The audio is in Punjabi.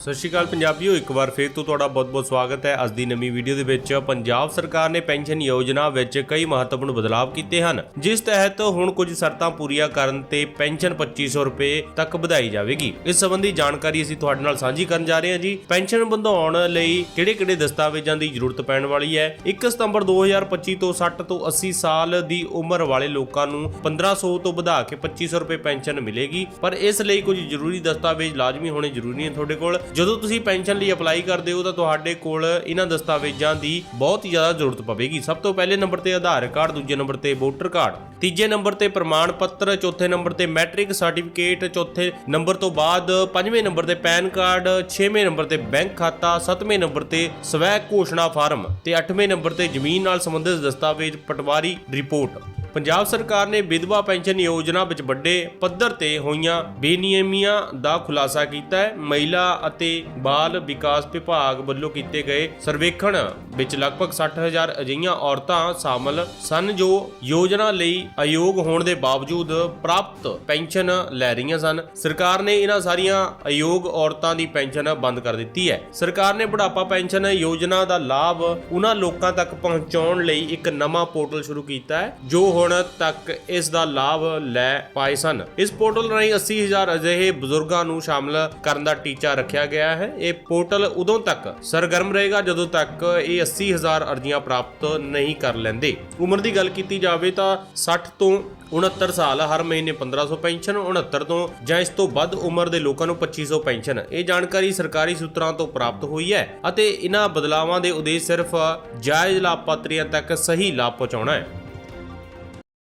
ਸਤਿ ਸ਼੍ਰੀ ਅਕਾਲ ਪੰਜਾਬੀਓ, ਇੱਕ ਵਾਰ ਫੇਰ ਤੋਂ ਤੁਹਾਡਾ ਬਹੁਤ-ਬਹੁਤ ਸਵਾਗਤ ਹੈ। ਅੱਜ ਦੀ ਨਵੀਂ ਵੀਡੀਓ ਦੇ ਵਿੱਚ ਪੰਜਾਬ ਸਰਕਾਰ ਨੇ ਪੈਨਸ਼ਨ ਯੋਜਨਾ ਵਿੱਚ ਕਈ ਮਹੱਤਵਪੂਰਨ ਬਦਲਾਅ ਕੀਤੇ ਹਨ। ਜਿਸ ਤਹਿਤ ਹੁਣ ਕੁਝ ਸ਼ਰਤਾਂ ਪੂਰੀਆਂ ਕਰਨ ਤੇ ਪੈਨਸ਼ਨ 2500 ਰੁਪਏ ਤੱਕ ਵਧਾਈ ਜਾਵੇਗੀ। ਇਸ ਸੰਬੰਧੀ ਜਾਣਕਾਰੀ ਅਸੀਂ ਤੁਹਾਡੇ ਨਾਲ ਸਾਂਝੀ ਕਰਨ ਜਾ ਰਹੇ ਹਾਂ ਜੀ। ਪੈਨਸ਼ਨ ਵਧਾਉਣ ਲਈ ਕਿਹੜੇ-ਕਿਹੜੇ ਦਸਤਾਵੇਜ਼ਾਂ ਦੀ ਜ਼ਰੂਰਤ ਪੈਣ ਵਾਲੀ ਹੈ? 1 ਸਤੰਬਰ 2025 ਤੋਂ 60 ਤੋਂ 80 ਸਾਲ ਦੀ ਉਮਰ ਵਾਲੇ ਲੋਕਾਂ ਨੂੰ 1500 ਤੋਂ ਵਧਾ ਕੇ 2500 ਰੁਪਏ ਪੈਨਸ਼ਨ ਮਿਲੇਗੀ। ਪਰ ਇਸ ਲਈ ਕੁਝ ਜ਼ਰੂਰੀ ਦਸਤਾਵੇਜ਼ ਲਾਜ਼ਮੀ ਹੋਣੇ ਜ਼ਰੂਰੀ ਨੇ ਤੁਹਾਡੇ ਕੋਲ। ਜਦੋਂ ਤੁਸੀਂ ਪੈਨਸ਼ਨ ਲਈ ਅਪਲਾਈ ਕਰਦੇ ਹੋ ਤਾਂ ਤੁਹਾਡੇ ਕੋਲ ਇਹਨਾਂ ਦਸਤਾਵੇਜ਼ਾਂ ਦੀ ਬਹੁਤ ਹੀ ਜ਼ਿਆਦਾ ਜ਼ਰੂਰਤ ਪਵੇਗੀ। ਸਭ ਤੋਂ ਪਹਿਲੇ ਨੰਬਰ ਤੇ ਆਧਾਰ ਕਾਰਡ, ਦੂਜੇ ਨੰਬਰ ਤੇ ਵੋਟਰ ਕਾਰਡ, ਤੀਜੇ ਨੰਬਰ ਤੇ ਪ੍ਰਮਾਣ ਪੱਤਰ, ਚੌਥੇ ਨੰਬਰ ਤੇ ਮੈਟ੍ਰਿਕ ਸਰਟੀਫਿਕੇਟ, ਚੌਥੇ ਨੰਬਰ ਤੋਂ ਬਾਅਦ ਪੰਜਵੇਂ ਨੰਬਰ ਤੇ ਪੈਨ ਕਾਰਡ, ਛੇਵੇਂ ਨੰਬਰ ਤੇ ਬੈਂਕ ਖਾਤਾ, ਸੱਤਵੇਂ ਨੰਬਰ ਤੇ ਸਵੈ ਘੋਸ਼ਣਾ ਫਾਰਮ ਤੇ ਅੱਠਵੇਂ ਨੰਬਰ ਤੇ ਜ਼ਮੀਨ ਨਾਲ ਸੰਬੰਧਿਤ ਦਸਤਾਵੇਜ਼ ਪਟਵਾਰੀ ਰਿਪੋਰਟ। ਪੰਜਾਬ ਸਰਕਾਰ ਨੇ ਵਿਧਵਾ ਪੈਨਸ਼ਨ ਯੋਜਨਾ ਵਿੱਚ ਵੱਡੇ ਪੱਧਰ ਤੇ ਹੋਈਆਂ ਬੇਨਿਯਮੀਆਂ ਦਾ ਖੁਲਾਸਾ ਕੀਤਾ ਹੈ। ਮਹਿਲਾ ਅਤੇ ਬਾਲ ਵਿਕਾਸ ਵਿਭਾਗ ਵੱਲੋਂ ਕੀਤੇ ਗਏ ਸਰਵੇਖਣ ਵਿੱਚ ਲਗਭਗ 60000 ਅਜਿਹੀਆਂ ਔਰਤਾਂ ਸ਼ਾਮਲ ਸਨ ਜੋ ਯੋਜਨਾ ਲਈ ਅਯੋਗ ਹੋਣ ਦੇ ਬਾਵਜੂਦ ਪ੍ਰਾਪਤ ਪੈਨਸ਼ਨ ਲੈ ਰਹੀਆਂ ਸਨ। ਸਰਕਾਰ ਨੇ ਇਹਨਾਂ ਸਾਰੀਆਂ ਅਯੋਗ ਔਰਤਾਂ ਦੀ ਪੈਨਸ਼ਨ ਬੰਦ ਕਰ ਦਿੱਤੀ ਹੈ। ਸਰਕਾਰ ਨੇ ਬੁਢਾਪਾ ਪੈਨਸ਼ਨ ਯੋਜਨਾ ਦਾ ਲਾਭ ਉਹਨਾਂ ਲੋਕਾਂ ਤੱਕ ਪਹੁੰਚਾਉਣ ਲਈ ਇੱਕ ਨਵਾਂ ਪੋਰਟਲ ਸ਼ੁਰੂ ਕੀਤਾ ਹੈ, ਜੋ ਹੁਣ ਤੱਕ ਇਸ ਦਾ ਲਾਭ ਲੈ ਪਾਏ ਸਨ। ਇਸ ਪੋਰਟਲ ਰਾਹੀਂ 80000 ਅਜਿਹੇ ਬਜ਼ੁਰਗਾਂ ਨੂੰ ਸ਼ਾਮਲ ਕਰਨ ਦਾ ਟੀਚਾ ਰੱਖਿਆ ਗਿਆ ਹੈ। ਇਹ ਪੋਰਟਲ ਉਦੋਂ ਤੱਕ ਸਰਗਰਮ ਰਹੇਗਾ ਜਦੋਂ ਤੱਕ ਇਹ 80000 ਅਰਜ਼ੀਆਂ ਪ੍ਰਾਪਤ ਨਹੀਂ ਕਰ ਲੈਂਦੇ। ਉਮਰ ਦੀ ਗੱਲ ਕੀਤੀ ਜਾਵੇ ਤਾਂ 60 ਤੋਂ 69 ਸਾਲ ਹਰ ਮਹੀਨੇ 1500 ਪੈਨਸ਼ਨ 69 ਤੋਂ ਜਾਂ ਇਸ ਤੋਂ ਵੱਧ ਉਮਰ ਦੇ ਲੋਕਾਂ ਨੂੰ 2500 ਪੈਨਸ਼ਨ। ਇਹ ਜਾਣਕਾਰੀ ਸਰਕਾਰੀ ਸੂਤਰਾਂ ਤੋਂ ਪ੍ਰਾਪਤ ਹੋਈ ਹੈ ਅਤੇ ਇਹਨਾਂ ਬਦਲਾਵਾਂ ਦੇ ਉਦੇਸ਼ ਸਿਰਫ ਜਾਇਜ਼ ਲਾਭਪਾਤਰੀਆਂ ਤੱਕ ਸਹੀ ਲਾਭ ਪਹੁੰਚਾਉਣਾ ਹੈ।